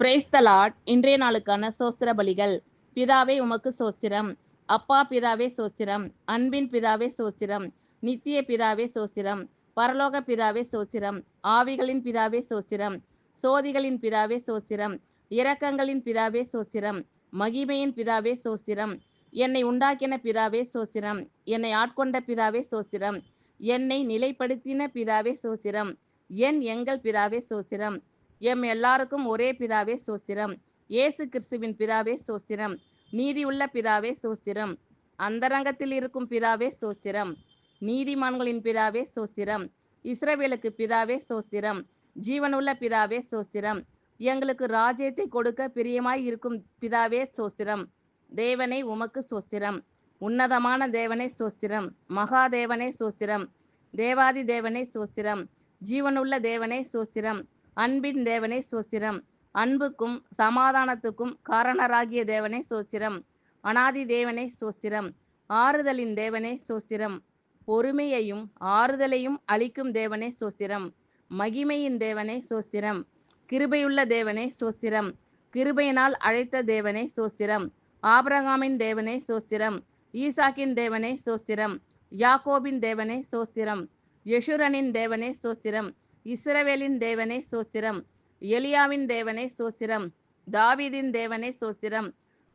Praise the இன்றைய நாளுக்கான சோஸ்திர பலிகள் பிதாவே உமக்கு சோஸ்திரம் அப்பா பிதாவே சோஸ்திரம் அன்பின் பிதாவே சோஸ்திரம் நித்திய பிதாவே சோஸ்திரம் பரலோக பிதாவே சோஸ்திரம் ஆவிகளின் பிதாவே சோஸ்திரம் சோதிகளின் பிதாவே சோஸ்திரம் இரக்கங்களின் பிதாவே சோஸ்திரம் மகிமையின் பிதாவே சோஸ்திரம் என்னை உண்டாக்கின பிதாவே சோஸ்திரம் என்னை ஆட்கொண்ட பிதாவே சோஸ்திரம் என்னை நிலைப்படுத்தின பிதாவே சோஸ்திரம் என் எங்கள் பிதாவே சோஸ்திரம் எம் எல்லாருக்கும் ஒரே பிதாவே சோஸ்திரம் இயேசு கிறிஸ்துவின் பிதாவே சோஸ்திரம் நீதியுள்ள பிதாவே சோஸ்திரம் அந்தரங்கத்தில் இருக்கும் பிதாவே சோஸ்திரம் நீதிமான்களின் பிதாவே சோஸ்திரம் இஸ்ரவேலுக்கு பிதாவே சோஸ்திரம் ஜீவனுள்ள பிதாவே சோஸ்திரம் எங்களுக்கு ராஜ்யத்தை கொடுக்க பிரியமாய் இருக்கும் பிதாவே சோஸ்திரம் தேவனே உமக்கு சோஸ்திரம் உன்னதமான தேவனே சோஸ்திரம் மகாதேவனே சோஸ்திரம் தேவாதி தேவனே சோஸ்திரம் ஜீவனுள்ள தேவனே சோஸ்திரம் அன்பின் தேவனே சோஸ்திரம் அன்புக்கும் சமாதானத்துக்கும் காரணராகிய தேவனே சோஸ்திரம் அனாதி தேவனே சோஸ்திரம் ஆறுதலின் தேவனே சோஸ்திரம் பொறுமையையும் ஆறுதலையும் அளிக்கும் தேவனே சோஸ்திரம் மகிமையின் தேவனே சோஸ்திரம் கிருபையுள்ள தேவனே சோஸ்திரம் கிருபையினால் அழைத்த தேவனே சோஸ்திரம் ஆபிரகாமின் தேவனே சோஸ்திரம் ஈசாக்கின் தேவனே சோஸ்திரம் யாக்கோபின் தேவனே சோஸ்திரம் யசுரனின் தேவனே சோஸ்திரம் இஸ்ரவேலின் தேவனே சோஸ்திரம் எலியாவின் தேவனே சோஸ்திரம் தாவீதின் தேவனே சோஸ்திரம்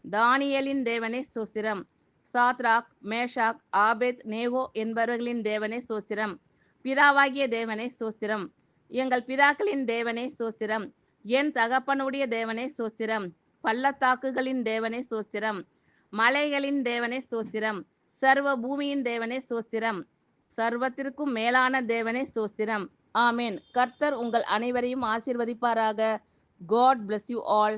தானியலின் தேவனே சோஸ்திரம் சாத்ராக் மேஷாக் ஆபேத் நேகோ என்பவர்களின் தேவனே சோஸ்திரம் பிதாவாகிய தேவனே சோஸ்திரம் எங்கள் பிதாக்களின் தேவனே சோஸ்திரம் என் தகப்பனுடைய தேவனே சோஸ்திரம் பள்ளத்தாக்குகளின் தேவனே சோஸ்திரம் மலைகளின் தேவனே சோஸ்திரம் சர்வ பூமியின் தேவனே சோஸ்திரம் சர்வத்திற்கும் மேலான தேவனே சோஸ்திரம் ஆமேன். கர்த்தர் உங்கள் அனைவரையும் ஆசிர்வதிப்பாராக. God bless you all